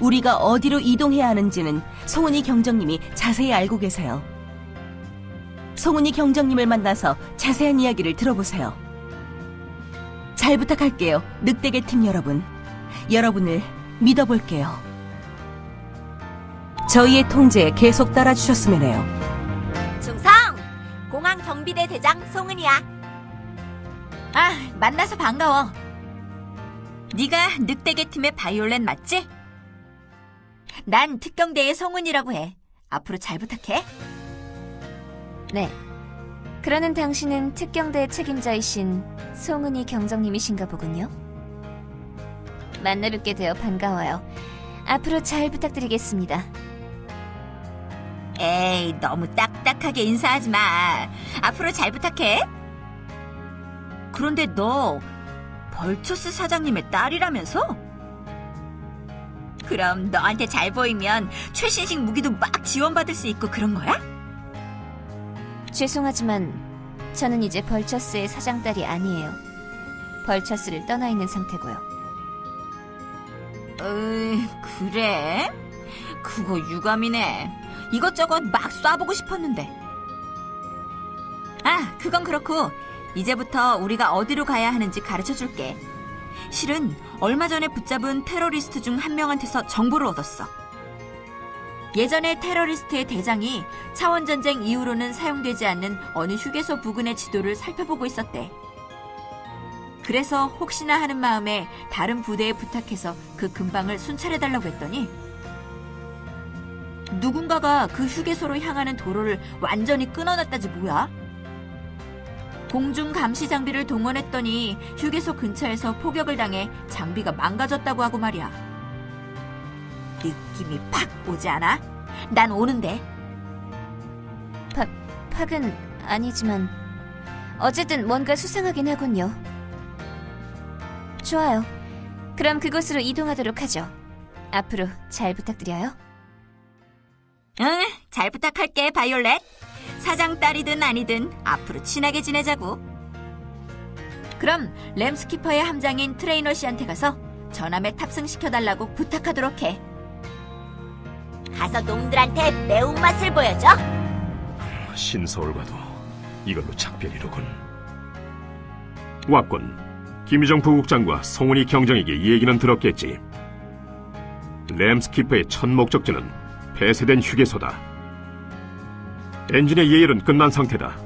우리가 어디로 이동해야 하는지는 송은이 경정님이 자세히 알고 계세요. 송은이 경정님을 만나서 자세한 이야기를 들어보세요. 잘 부탁할게요, 늑대계 팀 여러분. 여러분을 믿어볼게요. 저희의 통제에 계속 따라주셨으면 해요. 중성! 공항 경비대 대장 송은이야. 아, 만나서 반가워. 네가 늑대계 팀의 바이올렛 맞지? 난 특경대의 송은이라고 해. 앞으로 잘 부탁해. 네. 그러는 당신은 특경대 책임자이신 송은이 경정님이신가 보군요. 만나 뵙게 되어 반가워요. 앞으로 잘 부탁드리겠습니다. 에이, 너무 딱딱하게 인사하지 마. 앞으로 잘 부탁해. 그런데 너 벌초스 사장님의 딸이라면서? 그럼 너한테 잘 보이면 최신식 무기도 막 지원받을 수 있고 그런 거야? 죄송하지만 저는 이제 벌처스의 사장딸이 아니에요. 벌처스를 떠나 있는 상태고요. 으, 그래? 그거 유감이네. 이것저것 막 쏴보고 싶었는데. 아, 그건 그렇고, 이제부터 우리가 어디로 가야 하는지 가르쳐 줄게. 실은 얼마 전에 붙잡은 테러리스트 중 한 명한테서 정보를 얻었어. 예전에 테러리스트의 대장이 차원전쟁 이후로는 사용되지 않는 어느 휴게소 부근의 지도를 살펴보고 있었대. 그래서 혹시나 하는 마음에 다른 부대에 부탁해서 그 근방을 순찰해달라고 했더니 누군가가 그 휴게소로 향하는 도로를 완전히 끊어놨다지 뭐야? 공중 감시 장비를 동원했더니 휴게소 근처에서 포격을 당해 장비가 망가졌다고 하고 말이야. 느낌이 팍 오지 않아? 난 오는데. 팍은 아니지만 어쨌든 뭔가 수상하긴 하군요. 좋아요. 그럼 그곳으로 이동하도록 하죠. 앞으로 잘 부탁드려요. 응, 잘 부탁할게, 바이올렛. 사장 딸이든 아니든 앞으로 친하게 지내자고. 그럼 램스키퍼의 함장인 트레이너 씨한테 가서 전함에 탑승시켜달라고 부탁하도록 해. 가서 놈들한테 매운맛을 보여줘. 신서울과도 이걸로 작별이로군. 왔군. 김유정 부국장과 송은이 경정에게 이 얘기는 들었겠지. 램스키퍼의 첫 목적지는 폐쇄된 휴게소다. 엔진의 예열은 끝난 상태다.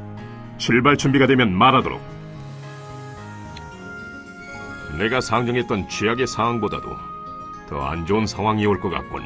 출발 준비가 되면 말하도록. 내가 상정했던 최악의 상황보다도 더 안 좋은 상황이 올 것 같군.